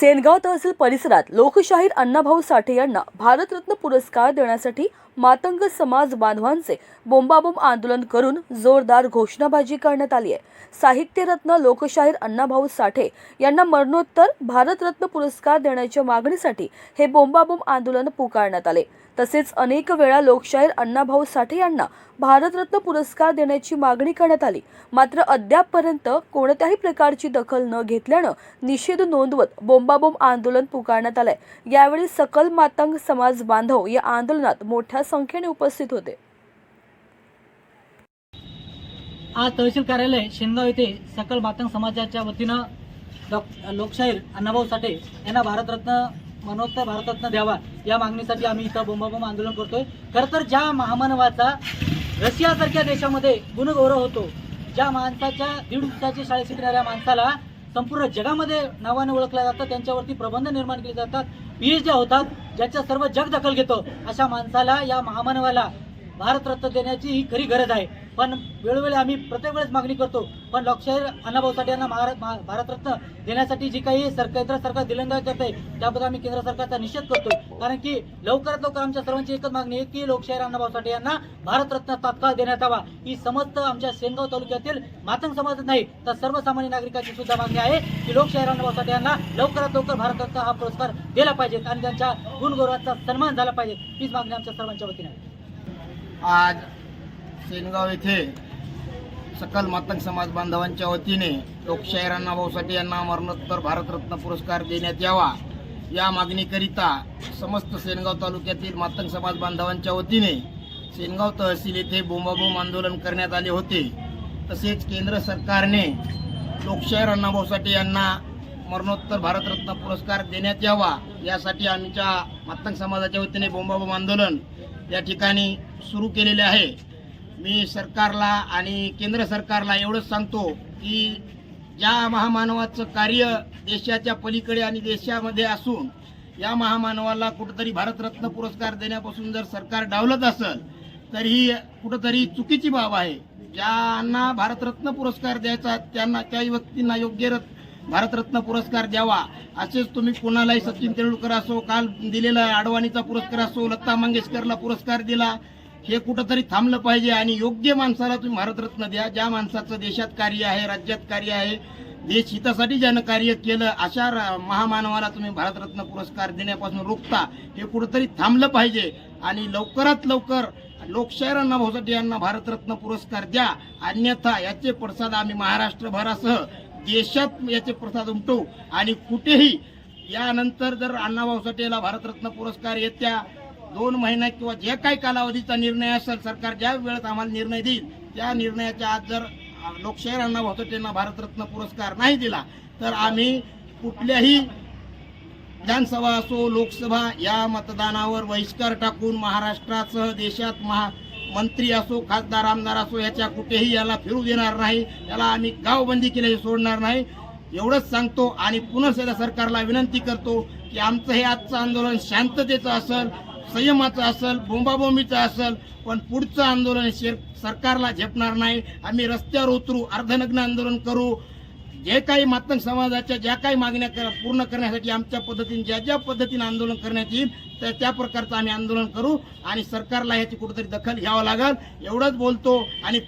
सेनगाव तहसील परिसरात लोकशाहीर अण्णाभाऊ साठे यांना भारतरत्न पुरस्कार देण्यासाठी मातंग समाज बांधवांचे बोंबाबोंब आंदोलन करून जोरदार घोषणाबाजी करण्यात आली आहे. साहित्यरत्न लोकशाहीर अण्णाभाऊ साठे यांना मरणोत्तर भारतरत्न पुरस्कार देण्याच्या मागणीसाठी हे बोंबाबोंब आंदोलन पुकारण्यात आले. तसेच अनेक वेळा लोकशाहीर अण्णाभाऊ साठे यांना भारतरत्न पुरस्कार देण्याची मागणी करण्यात आली. मात्र अद्यापपर्यंत कोणत्याही प्रकारची दखल न घेतल्यानं निषेध नोंदवत बोंबाबोंब आंदोलन पुकारण्यात आलंय. यावेळी सकल मातंग समाज बांधव या आंदोलनात मोठ्या संख्येने उपस्थित होते. आज तहसील कार्यालय शेनगाव येथे सकल मातंग समाजाच्या वतीनं डॉ लोकशाहीर अण्णाभाऊ साठे यांना भारतरत्न मनोत्तर भारतरत्न द्यावा. या मागणीसाठी आम्ही इथं बोंबाबोंब आंदोलन करतोय. खरं तर ज्या महामानवाचा रशियासारख्या देशामध्ये गुणगौरव होतो ज्या माणसाच्या दीड दिवसाची शाळेत शिकणाऱ्या माणसाला संपूर्ण जगामध्ये नावाने ओळखलं जातं त्यांच्यावरती प्रबंध निर्माण केले जातात पीएच ज्या होतात ज्याच्या सर्व जग दखल घेतो अशा माणसाला या महामानवाला भारतरत्न देण्याची ही खरी गरज आहे. पण वेळोवेळी आम्ही प्रत्येक वेळेस मागणी करतो. पण लोकशाहीर अण्णाभाऊ साठे यांना महाराज भारतरत्न देण्यासाठी जी काही सरकार केंद्र सरकार दिलंगाई करत आहे त्याबद्दल आम्ही केंद्र सरकारचा निषेध करतो कारण की लवकरात लवकर आमच्या सर्वांची एकच मागणी आहे की लोकशाहीर अण्णाभाऊ साठे यांना भारतरत्न तात्काळ देण्यात यावा. ही समस्त आमच्या सेनगाव तालुक्यातील मातंग समाजात नाही तर सर्वसामान्य नागरिकांची सुद्धा मागणी आहे की लोकशाहीर अण्णाभाऊ साठे यांना लवकरात लवकर भारतरत्न हा पुरस्कार दिला पाहिजे आणि त्यांच्या गुणगौरवाचा सन्मान झाला पाहिजे. हीच मागणी आमच्या सर्वांच्या वतीने आज सेनगाव येथे सकल मातंग समाज बांधवांच्या वतीने लोकशाहीर अण्णाभाऊ साठे यांना मरणोत्तर भारतरत्न पुरस्कार देण्यात यावा. या मागणीकरिता समस्त सेनगाव तालुक्यातील मातंग समाज बांधवांच्या वतीने सेनगाव तहसील येथे बोंबाबोंब आंदोलन करण्यात आले होते. तसेच केंद्र सरकारने लोकशाहीर अण्णाभाऊ साठे यांना मरणोत्तर भारतरत्न पुरस्कार देण्यात यावा. यासाठी आमच्या मातंग समाजाच्या वतीने बोंबाबोंब आंदोलन या ठिकाणी सुरू केलेले आहे. मी सरकारला आणि केंद्र सरकारला एवढंच सांगतो की या महामानवाचं कार्य देशाच्या पलीकडे आणि देशामध्ये असून या महामानवाला कुठंतरी भारतरत्न पुरस्कार देण्यापासून जर सरकार डावलत असेल तर ही कुठंतरी चुकीची बाब आहे. ज्यांना भारतरत्न पुरस्कार द्यायचा त्यांना त्या व्यक्तींना योग्य भारतरत्न पुरस्कार द्यावा असेच तुम्ही कोणालाही सचिन तेंडुलकर असो काल दिलेला अडवाणीचा पुरस्कार असो लता मंगेशकरला पुरस्कार दिला हे कुठंतरी थांबलं पाहिजे आणि योग्य माणसाला तुम्ही भारतरत्न द्या. ज्या माणसाचं देशात कार्य आहे राज्यात कार्य आहे देश हितासाठी ज्यानं कार्य केलं अशा रा- महामानवाला तुम्ही भारतरत्न पुरस्कार देण्यापासून रोखता हे कुठंतरी थांबलं पाहिजे. आणि लवकरात लवकर लोकशाहीरांना भाऊसाठी यांना भारतरत्न पुरस्कार द्या. अन्यथा याचे पडसाद आम्ही महाराष्ट्रभरासह देशात याचे प्रसाद उमटवू. आणि कुठेही यानंतर जर अण्णाभाऊ साठेला भारतरत्न पुरस्कार येत्या दोन महिन्यात किंवा जे काही कालावधीचा निर्णय असेल सरकार ज्या वेळेत आम्हाला निर्णय देईल त्या निर्णयाच्या आज जर लोकशाहीर अण्णाभाऊ साठेंना भारतरत्न पुरस्कार नाही दिला तर आम्ही कुठल्याही विधानसभा असो लोकसभा या मतदानावर बहिष्कार टाकून महाराष्ट्रासह देशात महा मंत्री असो खासदार आमदार असो याच्या कुठेही याला फिरू देणार नाही याला आम्ही गावबंदी केल्याचे सोडणार नाही. एवढंच सांगतो आणि पुन्हा सरकारला विनंती करतो की आमचं हे आजचं आंदोलन शांततेचं असेल संयमाचं असेल बोंबाबोंबीचं असेल पण पुढचं आंदोलन शेर सरकारला झेपणार नाही. आम्ही रस्त्यावर उतरू अर्धनग्न आंदोलन करू. जे काही मातंग समाजाच्या ज्या काही मागण्या कर- पूर्ण करण्यासाठी आमच्या पद्धतीने ज्या ज्या पद्धतीने आंदोलन करण्यात येईल त्या त्या प्रकारचं आम्ही आंदोलन करू आणि सरकारला ह्याची कुठेतरी दखल घ्यावं लागेल. एवढंच बोलतो आणि